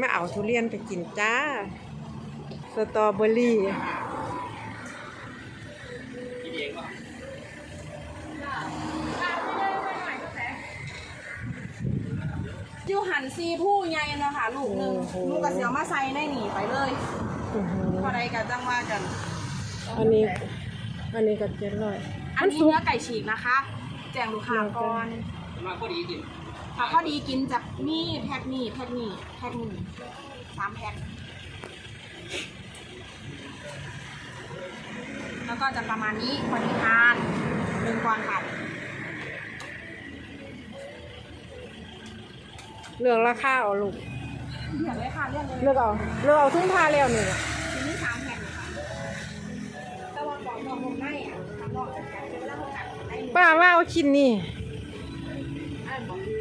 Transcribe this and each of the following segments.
มาเอาทุเรียนไปกินจ้า สตรอเบอรี่ยูหันซีผู้ใหญ่เนาะค่ะลูกหนึ่งโอ้โหลูกกระเสียวมาใส่ในหนีไปเลยอื้อหือพอใดกันจังว่ากัน อันนี้ อันนี้ก็เจ็ดร้อยอันนี้เนื้อไก่ฉีกนะคะ แจงลูกค้าก่อนมาพอดีกิน ถ้าพอดีกินจากนี่แพ็คนี่แพ็คนี่แพ็คนี่สามแพ็คแล้วก็จะประมาณนี้พอดีทานหนึ่งก่อนค่ะเลือกราคาเอาลูกเดี๋ยวเลยค่ะเรื่องเลยเลือกเอาเลือกเอาทุ่งพาแล้วนี่น่ะชิ้นนี้สามแผ่นค่ะแต่ว่าก่อนนอกมุมในอะทำนอกจากกันเวลาเขากัดได้หนึ่งป้าว่าเอาชิ้นนี้อันบอก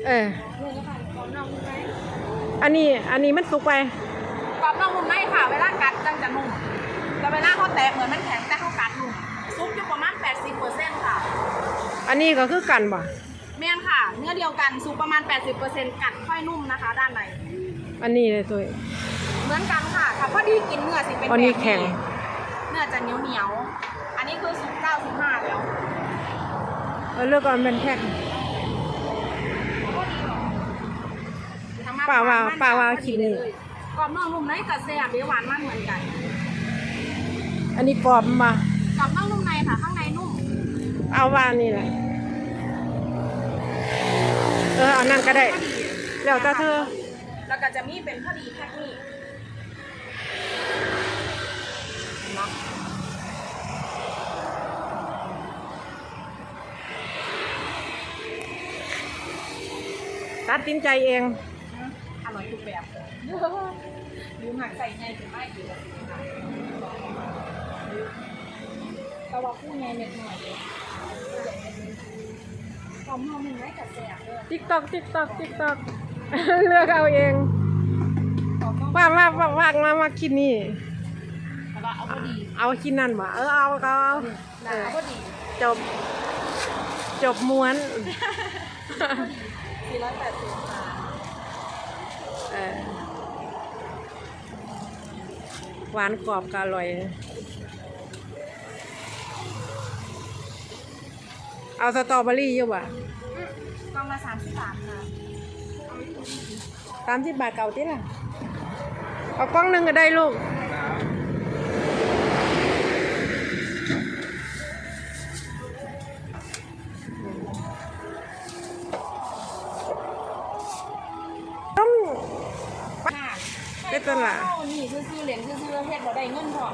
เออเลยนะคะก่อนนอกมุมในอันนี้ อันนี้มันสุกไปกรอบนอกมุมในค่ะ เวลากัดจังจะนุ่มแต่เวลาเขาแตะเหมือนมันแข็งแต่เขากัดนุ่มซุปอยู่ประมาณ 80%ค่ะ อันนี้ก็คือกันบ่เมียนค่ะ เนื้อเดียวกันซุปประมาณ 80%กัดค่อยนุ่มนะคะ ด้านใน อันนี้เลยตัวเหมือนกันค่ะค่ะพอดีกินเนื้อสิเป็นอันนี้แบบแข็ง เนื้อจะเหนียวเหนียวๆอันนี้คือซุป95แล้ว เออเลือกเอาเป็นแพ็ค ทั้งมก ป่าว่าหนมันป่าว่าพอคิดนี่เลยกรอบนอกนุ่มในกับแซ่บเดี๋ยวหวานมันเหมือนกันอันนี้กรอบมากรอบนอกนุ่มในค่ะข้างในนุ่มเอาว่านี่แหละ เออเอานั่นก็ได้แล้วแต่เธอ แล้วก็จะมีเป็นพอดีแพ็คนี่เนาะตัดสินใจเอง แบบยืมหักใส่ในถึงไม่กี่นาทีค่ะแต่ว่าคู่ในเม็ดหน่อยเลยหอมหอมหนึ่งได้กับแซ่บเลยติ๊กตอกติ๊กตอกติ๊กตอกเลือกเอาเองหอมต้องว่าว่าว่าว่ามามาคิดนี่แต่ว่าเอาพอดีเอาคิดนั่นบ่เออเอาเอาเอานะเอาพอดีจบ จบม้วนสี่ร้อยแปดสิบค่ะ เออ หวานกรอบก็อร่อย เอาสตรอเบอรี่เยอะบ่ะกล่องละสามสิบบาทค่ะสามสิบบาทเก่าที่ล่ะ เอากล้องหนึ่งก็ได้ลูก ต้อง ค่ะ เป็นตลาด นี่ซื้อๆเหรียญซื้อๆเฮ็ดบ่ได้เงินพอ